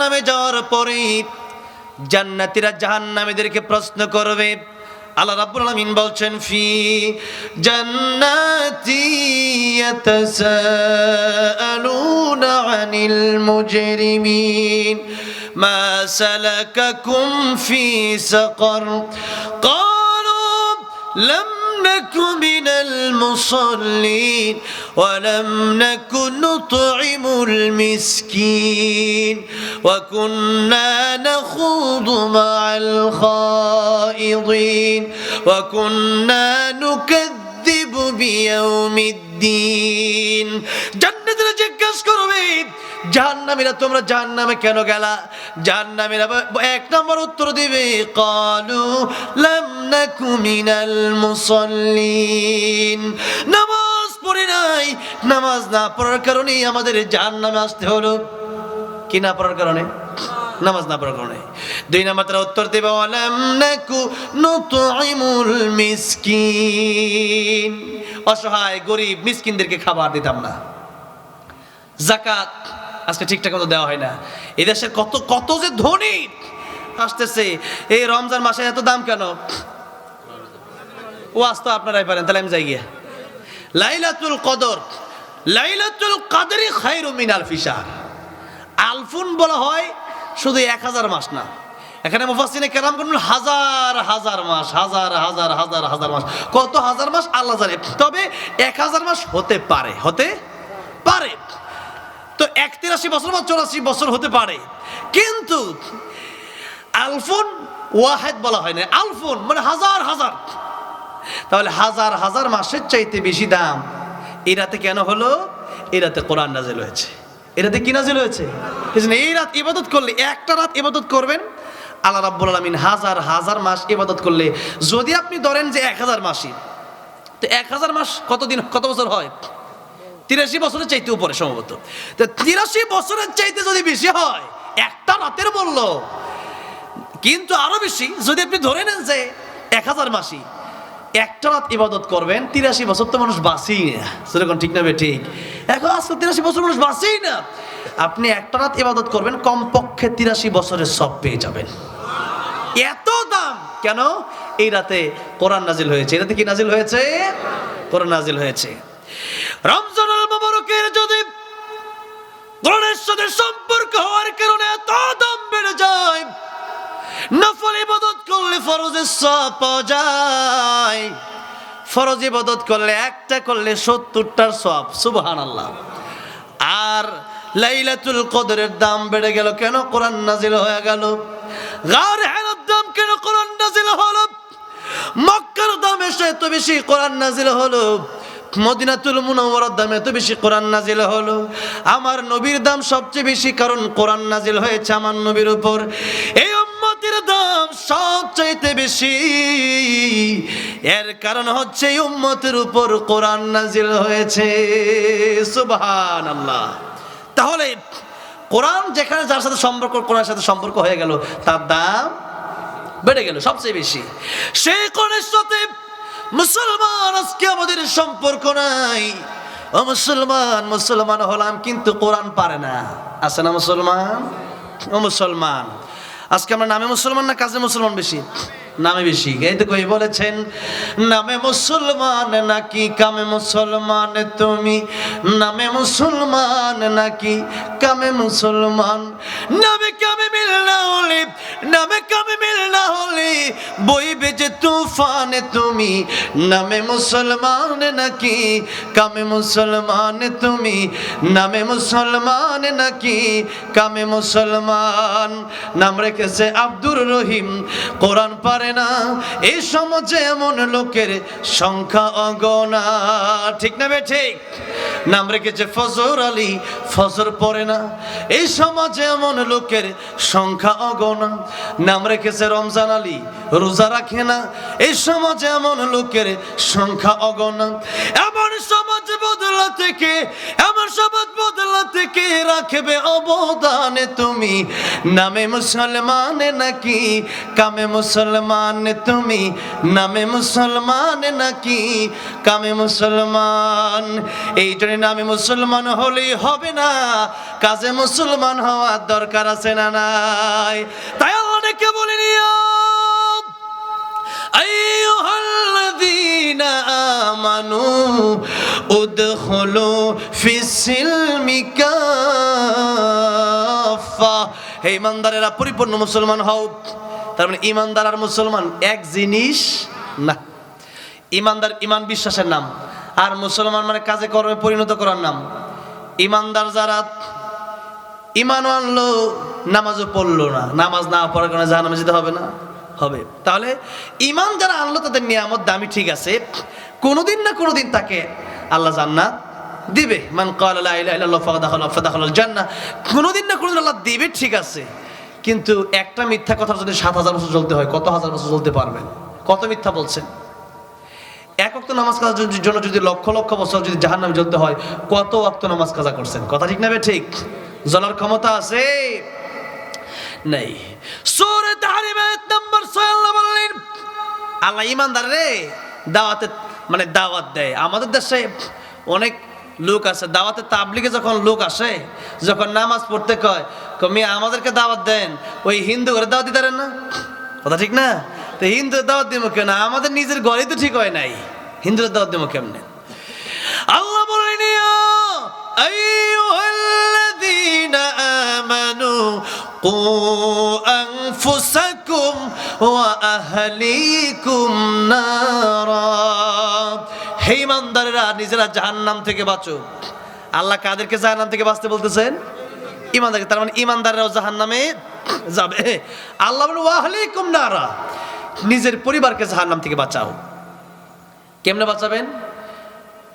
নামে যাওয়ার পরে জান্নাতীরা জাহান্নামীদেরকে প্রশ্ন করবে আল্লাহ রাব্বুল আলামিন বলছেন ফি জান্নাতি ইয়াতাসাআলুনা আনিল মুজরিমিন মা সালাকাকুম ফি সাকার قالوا لم نك من المصلين ولم نك نطعم المسكين وكنا نخوض مع الخائضين وكنا نكذب بيوم الدين جنة জিজ্ঞেস করবে জাহান্নামীরা, তোমরা জাহান্নামে কেন গেলা? জাহান্নামীরা এক নম্বর উত্তর দিবে, কালু লাম নাকু মিনাল মুসাল্লিন। নামাজ পড়ি নাই। নামাজ না পড়ার কারণেই আমাদের জাহান্নামে আসতে হলো। কি না পড়ার কারণে? নামাজ না পড়ার কারণে। দুই নাম্বার তারা উত্তর দেবে, ওয়ালাম নাকু নুতইমুল মিসকিন। অসহায়, গরিব মিসকিনদেরকে খাবার দিতাম না। জাকাত আজকে ঠিকঠাক মতো দেওয়া হয় না। এই দেশের কত কত যে ধনী আসতেছে, এই রমজান মাসে এত দাম কেন? ও আজ তো আপনারাই পারেন, তাহলে আমি যাই গিয়ে। লাইলাতুল কদর, লাইলাতুল কাদরি খায়রু মিনাল ফিশার আলফুন বলা হয় শুধু এক হাজার মাস না। এখানে মুফাসিনে কেরাম করুন হাজার হাজার মাস, হাজার হাজার হাজার হাজার মাস। কত হাজার মাস? আল্লাহ জানে। তবে এক হাজার মাস হতে পারে হতে পারে। এক তিরাশি বছর বা চৌরাশি বছর হতে পারে। কিন্তু আলফোন ওয়াহেদ বলা হয় না। আলফোন মানে হাজার হাজার। তাহলে হাজার হাজার মাসের চাইতে বেশি দাম এই রাতে কেন হলো? এই রাতে কোরআন নাজিল হয়েছে। এই রাতে কি নাজিল হয়েছে? এই রাত ইবাদত করলে, একটা রাত ইবাদত করবেন, আল্লাহ রাব্বুল আলামিন হাজার হাজার মাস ইবাদত করলে, যদি আপনি ধরেন যে এক হাজার মাসই, তো এক হাজার মাস কতদিন, কত বছর হয়? তিরাশি বছরের চাইতে উপরে সম্ভবত। তিরাশি বছরের চাইতে যদি বেশি হয়, একটা রাতের বলল কিন্তু আরও বেশি, যদি আপনি ধরে নেন যে এক হাজার মাসি একটা রাত ইবাদত করবেন, তিরাশি বছর তো মানুষ বাঁচেই না। সেরকম ঠিক না ঠিক। এখন আজকে তিরাশি বছর মানুষ বাঁচেই না। আপনি একটা রাত ইবাদত করবেন, কমপক্ষে তিরাশি বছরের সব পেয়ে যাবেন। এত দাম! কেন? এই রাতে কোরআন নাজিল হয়েছে। এই রাতে কি নাজিল হয়েছে? কোরআন নাজিল হয়েছে। যদি কোরআনের সাথে সম্পর্ক হওয়ার কারণে এত দাম বেড়ে যায়। নফল ইবাদত করলে ফরজের সব পাওয়া যায়। ফরজ ইবাদত করলে একটা করলে সত্তরটার সব সুবহান আল্লাহ আর লাইলাতুল কদরের দাম বেড়ে গেল কেন? কোরআন নাজিল হয়ে গেল। গার হেরার দাম কেন কোরআন নাজিল হলো? মক্কার দাম এসে এত বেশি কোরআন নাজিল হলো। মদিনাতুল মুনাওয়ারার দাম এত বেশি কোরআন নাজিল হলো। আমার নবীর দাম সবচেয়ে বেশি কারণ কোরআন নাজিল হয়েছে আমার নবীর উপর। এই উম্মতের দাম সবচাইতে বেশি। এর কারণ হচ্ছে এই উম্মতের উপর কোরআন নাজিল হয়েছে। সুবহানাল্লাহ। তাহলে কোরআন যেখানে যার সাথে সম্পর্ক, কোরআনের সাথে সম্পর্ক হয়ে গেল, তার দাম বেড়ে গেল সবচেয়ে বেশি। সেই কোরআনের সাথে মুসলমান, আজকে আমাদের সম্পর্ক নাই। ও মুসলমান মুসলমান হলাম কিন্তু কোরআন পারে না। আছে না মুসলমান? ও মুসলমান। আজকে আমরা নামে মুসলমান না কাজে মুসলমান বেশি? নামে বেশি। এই তো কই বলেছেন, নামে মুসলমান নাকি কামে মুসলমান তুমি? নামে মুসলমান নাকি কামে মুসলমান? নামে কামে মিল না হলে, নামে কামে মিল না হলে বইবে যে তুফানে তুমি? নামে মুসলমান নাকি কামে মুসলমান তুমি? নামে মুসলমান নাকি কামে মুসলমান? নাম রেখেছে আব্দুর রহিম। কোরআন পারে না। এই সমাজে এমন লোকের সংখ্যা অগণা। ঠিক না বে ঠিক? নাম রেখেছে ফজর আলী। ফজর পড়ে না। এই সমাজে এমন লোকের সংখ্যা অগণা। নাম রেখেছে রমজান আলী। রোজা রাখে না। এই সমাজে এমন লোকের সংখ্যা অগণা। এমন সমাজ বদলা থেকে শপথ কে রাখবে অবদানে তুমি। নামে মুসলমান নাকি, কামে মুসলমান তুমি। নামে মুসলমান নাকি, কামে মুসলমান। এই জন্য নামে মুসলমান হলেই হবে না। কাজে মুসলমান হওয়ার দরকার আছে না নাই। তাই অনেকে বলে নিও আমানু উদ্খলু ফিসিল হে ইমানদারেরা, পরিপূর্ণ মুসলমান হও। তার মানে ইমানদার আর মুসলমান এক জিনিস না। ইমানদার ইমান বিশ্বাসের নাম, আর মুসলমান মানে কাজে কর্মে পরিণত করার নাম। ইমানদার যারা ইমান আনলো, নামাজও পড়ল না। নামাজ না পড়ার কারণে জাহান্নামে যেতে হবে না? হবে। তাহলে ইমান যারা আনলো, তাদের নিয়ামত দামি ঠিক আছে। কোনোদিন না কোনোদিন তাকে আল্লাহ জান্নাত দিবে। মান জান্নাহ কোনোদিন না কোনোদিন আল্লাহ দিবে, ঠিক আছে। কিন্তু একটা মিথ্যা কথার যদি সাত হাজার বছর চলতে হয়, কত হাজার বছর চলতে পারবেন? কত মিথ্যা বলছেন? এক অক্ত নামাজ কাজার জন্য যদি লক্ষ লক্ষ বছর যদি জাহান নামে জ্বলতে হয়, কত অক্ত নামাজ কাজা করছেন? কথা ঠিক না ঠিক? জ্বলার ক্ষমতা আছে? নেই। সূরা তাহরিম আয়াত নাম্বার 6 আল্লাহ বললেন, আল্লাহ ইমানদার রে, দাওয়াতে মানে দাওয়াত দেয়। আমাদের দেশে অনেক লোক আসে দাওয়াতে তাবলিগে যখন লোক আসে, যখন নামাজ পড়তে কয় কমি আমাদেরকে দাওয়াত দেন। ওই হিন্দু ঘরে দাওয়াত দিতে না? কথা ঠিক না? তো হিন্দু দাওয়াত দিব কেন? আমাদের নিজের ঘরেই তো ঠিক হয় নাই। হিন্দুদের দাওয়াত দিব কেমনে? আল্লাহ বলেন ইয়া আইয়ুহাল্লাযীনা আমানু কু আনফুসাকুম ইমানদারেরা নিজেরা জাহান্নাম থেকে বাঁচো। আল্লাহ কাদেরকে জাহান্নাম থেকে বাঁচতে বলতেছেন? ইমানদারকে তার মানে ইমানদাররাও জাহান্নামে যাবে। আল্লাহ বলেন, ওয়া আহলিকুম নারা। নিজের পরিবারকে জাহান্নাম থেকে বাঁচাও। কেমনে বাঁচাবেন?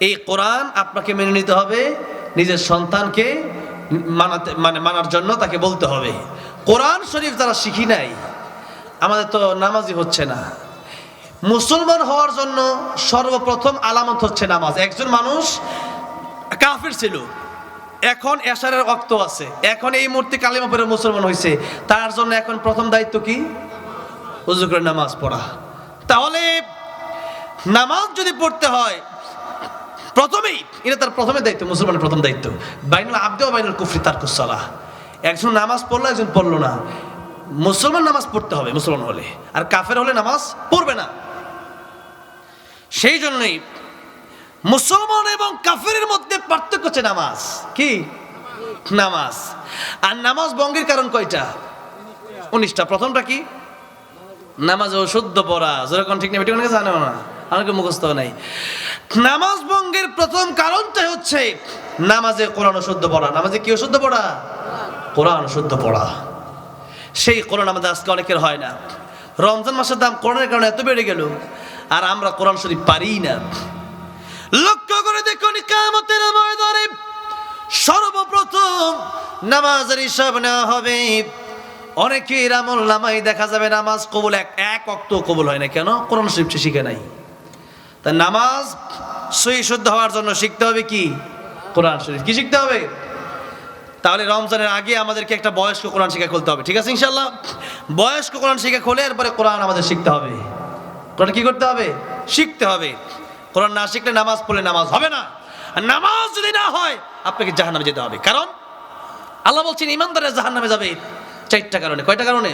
এই কোরআন আপনাকে মেনে নিতে হবে, নিজের সন্তানকে মানাতে মানে মানার জন্য তাকে বলতে হবে। কোরআন শরীফ যারা শিখি নাই, আমাদের তো নামাজই হচ্ছে না। মুসলমান হওয়ার জন্য সর্বপ্রথম আলামত হচ্ছে নামাজ। একজন মানুষ কাফির ছিল। এখন এশারের রক্ত আছে। এখন এই মূর্তি কালিমা পরে মুসলমান হয়েছে তার জন্য এখন প্রথম দায়িত্ব কি? উজু করে নামাজ পড়া। তাহলে নামাজ যদি পড়তে হয়, প্রথমেই এটা তার প্রথমে দায়িত্ব, মুসলমানের প্রথম দায়িত্ব। বাইনুল আব্দে বাইনুল কুফরি তার কুসালা। একজন নামাজ পড়ল, একজন পড়ল না। মুসলমান নামাজ পড়তে হবে মুসলমান হলে। আর কাফের হলে নামাজ পড়বে না। সেই জন্যই মুসলমান এবং কাফেরের মধ্যে পার্থক্য হচ্ছে নামাজ। কি? নামাজ। আর নামাজ বঙ্গের কারণ কয়টা? উনিশটা। প্রথমটা কি? নামাজ ও শুদ্ধ পড়া। যেরকম ঠিক নেই? অনেকে জানেও না। অনেকে মুখস্থ নাই। নামাজ ভঙ্গের প্রথম কারণটা হচ্ছে নামাজে কোরআন শুদ্ধ পড়া। নামাজে কি শুদ্ধ পড়া? কোরআন শুদ্ধ পড়া। সেই কোরআন আমাদের আজকে অনেকের হয় না। রমজান মাসের দাম কোরআনের কারণে এত বেড়ে গেল। আর আমরা কোরআন শরীফ পারি না। লক্ষ্য করে দেখুন কামতের ময়দানে সর্বপ্রথম নামাজের হিসাব নেওয়া হবে। অনেকের আমল নামাই দেখা যাবে নামাজ কবুল এক এক অক্ত কবুল হয় না। কেন? কোরআন শরীফ শিখে নাই। তা নামাজ সই শুদ্ধ হওয়ার জন্য শিখতে হবে কি? কোরআন শরীফ। কি শিখতে হবে? তাহলে রমজানের আগে আমাদেরকে একটা বয়স্ক কোরআন শিখা খুলতে হবে। ঠিক আছে ইনশাল্লাহ বয়স্ক কোরআন শিখা খুলে এরপরে কোরআন আমাদের শিখতে হবে। কোরআন কি করতে হবে? শিখতে হবে। কোরআন না শিখলে নামাজ পড়লে নামাজ হবে না। নামাজ যদি না হয়, আপনাকে জাহান্নামে যেতে হবে। কারণ আল্লাহ বলছেন ইমানদারে জাহান্নামে যাবে। চারটা কারণে। কয়টা কারণে?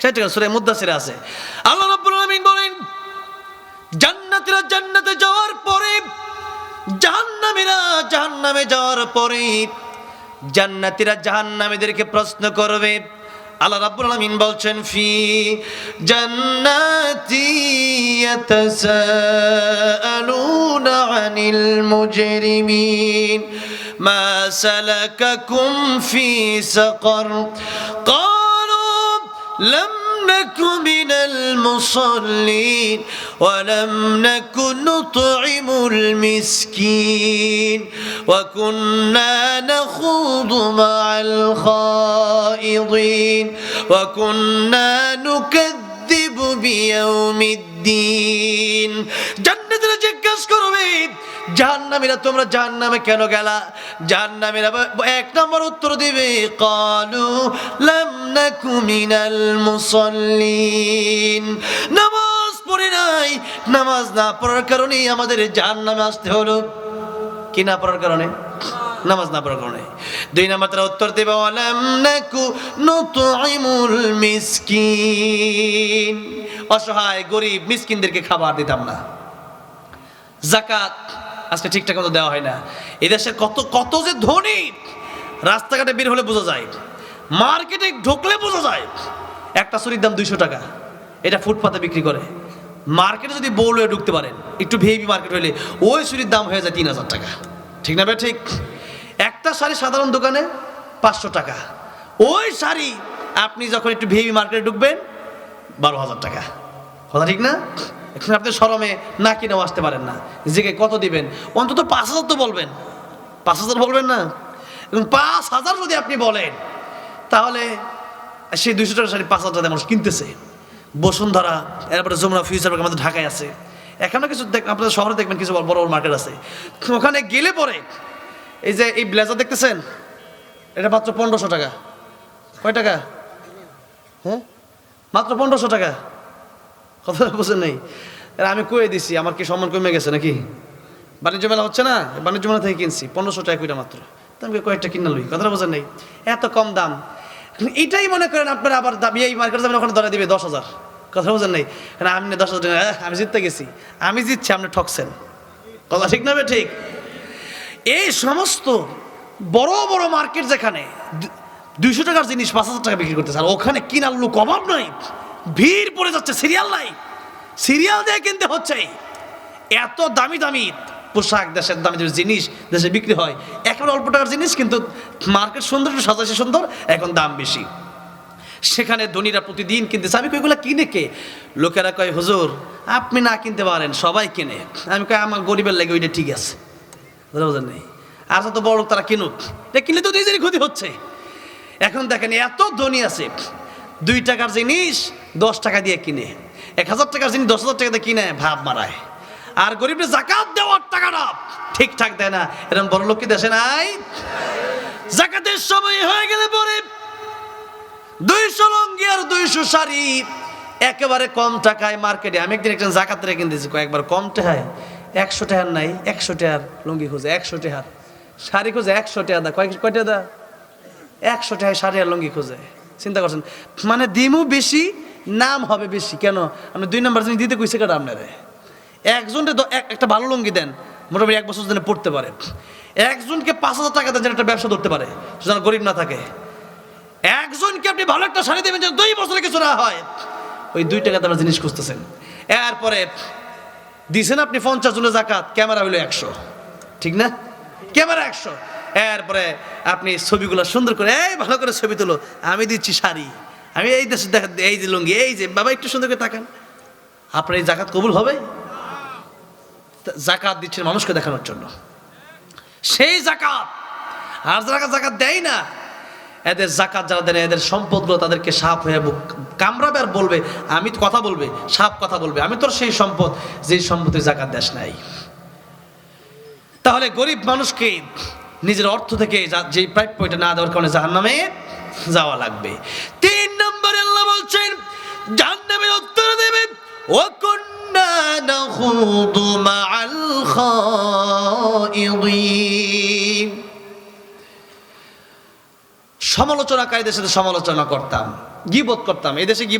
চারটা কারণে। সুরে মুদাসিরে আছে। আল্লাহ রাব্বুল আলামিন বলেন, জান্নাতীরা জান্নাতে যাওয়ার পরে, জাহান্নামীরা জাহান্নামে যাওয়ার পরে জান্নাতীরা জাহান্নামীদেরকে প্রশ্ন করবে আল্লাহ রাব্বুল আলামিন বলছেন ফি জান্নাতি ইয়াতাসাআলুনা আনিল মুজরিমিন মা সালাকাকুম ফি সাকার قالوا لم نك من المصلين ولم نك نطعم المسكين وكنا نخوض مع الخائضين وكنا نكذب بيوم الدين جنة জিজ্ঞেস করবে জাহান্নামীরা, তোমরা জাহান্নামে কেন গেলা? জাহান্নামীরা এক নম্বর উত্তর দিবে, কালু লাম নাকু মিনাল মুসাল্লিন। নামাজ পড়ি নাই। নামাজ না পড়ার কারণেই আমাদের জাহান্নামে আসতে হলো। কি না পড়ার কারণে? নামাজ না পড়ার কারণে। দুই নাম্বার তারা উত্তর দেবে, ওয়ালাম নাকু নুতঈমুল মিসকিন। অসহায়, গরিব মিসকিনদেরকে খাবার দিতাম না। জাকাত আজকে ঠিকঠাক মতো দেওয়া হয় না। এই দেশে কত কত যে ধনী, রাস্তাঘাটে বের হলে বোঝা যায়। মার্কেটে ঢুকলে বোঝা যায়, একটা চুরির দাম দুইশো টাকা, এটা ফুটপাতে বিক্রি করে। মার্কেটে যদি বউল হয়ে ঢুকতে পারেন, একটু ভিআইপি মার্কেট হলে ওই চুরির দাম হয়ে যায় তিন হাজার টাকা। ঠিক না ভাই? ঠিক। একটা শাড়ি সাধারণ দোকানে পাঁচশো টাকা। ওই শাড়ি আপনি যখন একটু ভিআইপি মার্কেটে ঢুকবেন, বারো হাজার টাকা। কথা ঠিক না? এখন আপনি সরমে না কিনেও আসতে পারেন না। নিজেকে কত দিবেন? অন্তত পাঁচ হাজার তো বলবেন। পাঁচ হাজার বলবেন না? এবং পাঁচ হাজার যদি আপনি বলেন, তাহলে সেই দুইশো টাকা শাড়ি পাঁচ হাজার টাকা মানুষ কিনতেছে। বসুন্ধরা এরপরে যমুনা ফিউচার পার্ক আমাদের ঢাকায় আছে। এখনও কিছু দেখ আপনাদের শহরে দেখবেন কিছু বড় বড় মার্কেট আছে। ওখানে গেলে পরে এই যে এই ব্লেজার দেখতেছেন? এটা মাত্র পনেরোশো টাকা। কয় টাকা? হ্যাঁ? মাত্র পনেরোশো টাকা। কথা বুঝেন নেই। আমি কয়ে দিছি আমার কি সম্মান কমে গেছে নাকি? বাণিজ্য মেলা হচ্ছে না? বাণিজ্য মেলা থেকে কিনছি পনেরোশো টাকা কুইটা মাত্র। আমি কয়েকটা কিনা লই কথাটা বোঝেন নেই। এত কম দাম। এটাই মনে করেন আপনারা আবার দাবি এই মার্কেট যাবেন ওখানে ধরে দিবে দশ হাজার। কথা বোঝেন নেই? কারণ আপনি দশ হাজার টাকা, আমি জিততে গেছি। আমি জিতছি আপনি ঠকছেন। কথা ঠিক না ঠিক। এই সমস্ত বড় বড় মার্কেট যেখানে দুইশো টাকার জিনিস পাঁচ হাজার টাকা বিক্রি করতেছে আর ওখানে কিনার লোক অভাব নাই। ভিড় পড়ে যাচ্ছে সিরিয়াল নাই। সিরিয়াল দিয়ে কিনতে হচ্ছে। এত দামি দামি পোশাক, দেশের দামি দামি জিনিস দেশে বিক্রি হয়। একেবারে অল্প টাকার জিনিস, কিন্তু মার্কেট সুন্দর, একটু সাজাইছে সুন্দর, এখন দাম বেশি। সেখানে ধনীরা প্রতিদিন কিনতেছে আমি কই, এগুলা কিনে কে? লোকেরা কয়, হুজুর, আপনি না কিনতে পারেন, সবাই কিনে। আমি কয় আমার গরিবের লাগে ওইটা ঠিক আছে। বুঝা বোঝেন নেই। আর যত বড় লোক তারা কিনুক। এটা কিনলে তো নিজেরই ক্ষতি হচ্ছে। এখন দেখেন, এত ধনী আছে। দুই টাকার জিনিস দশ টাকা দিয়ে কিনে। এক হাজার টাকার জিনিস দশ হাজার টাকা দিয়ে কিনে, ভাব মারায়। আর গরিবের জাকাত দেওয়ার টাকাটা ঠিকঠাক দেয় না। এরকম বড় লোক কি দেশে নাই? জাকাতের সময় হয়ে গেলে পরে দুইশো লঙ্গি আর দুইশো শাড়ি একেবারে কম টাকায় মার্কেটে। আমি একদিন একজন জাকাত রেখে কিনতেছি কয়েকবার কম টাকায় একশো টাকার নাই, একশো টাকার লুঙ্গি খুঁজে, একশো টাকার শাড়ি খুঁজে, একশো টাকা দা। কয়েক কয়টা দা? একশো টাকায় শাড়ি আর লুঙ্গি খুঁজে। চিন্তা করছেন মানে দিমু বেশি নাম হবে বেশি, কেন? আপনি দুই নম্বর জিনিস দিতে কইছে কেটা আপনারে? একজনকে এক- একটা ভালো লুঙ্গি দেন, মোটামুটি এক বছর জন্য পড়তে পারে। একজনকে পাঁচ হাজার টাকা দেন যেন একটা ব্যবসা ধরতে পারে, যেন গরিব না থাকে। একজনকে আপনি ভালো একটা শাড়ি দেবেন যেন দুই বছরে কিছু না হয়। ওই দুই টাকা দামের জিনিস খুঁজতেছেন। এরপরে দিছেন আপনি পঞ্চাশ জনের জাকাত, ক্যামেরা হইল একশো। ঠিক না? ক্যামেরা একশো। এরপরে আপনি ছবিগুলো সুন্দর করে, এই ভালো করে ছবি তুলো, আমি দিচ্ছি শাড়ি। আমি এই দেশে দেখা এই যে লুঙ্গি, এই যে বাবা, একটু সুন্দর করে তাকান। আপনার এই জাকাত কবুল হবে? জাকাত দিচ্ছেন মানুষকে দেখানোর জন্য। সেই জাকাত আর যারা জাকাত দেয় না, এদের জাকাত যারা দেয় এদের সম্পদগুলো তাদেরকে সাপ হয়ে কামড়াবে আর বলবে, আমি তো কথা বলবে সাপ কথা বলবে। আমি তোর সেই সম্পদ যে সম্পদের জাকাত দেশ নাই। তাহলে গরিব মানুষকে নিজের অর্থ থেকে যা- প্রাপ্য এটা না দেওয়ার কারণে জাহান নামে যাওয়া লাগবে। তিন বলছেন জাহান্নামের উত্তর দেবে ও কন্যা নাখুদু মাআল সমালোচনাকারীদের সাথে সমালোচনা করতাম, গিবত করতাম। এদেশে দেশে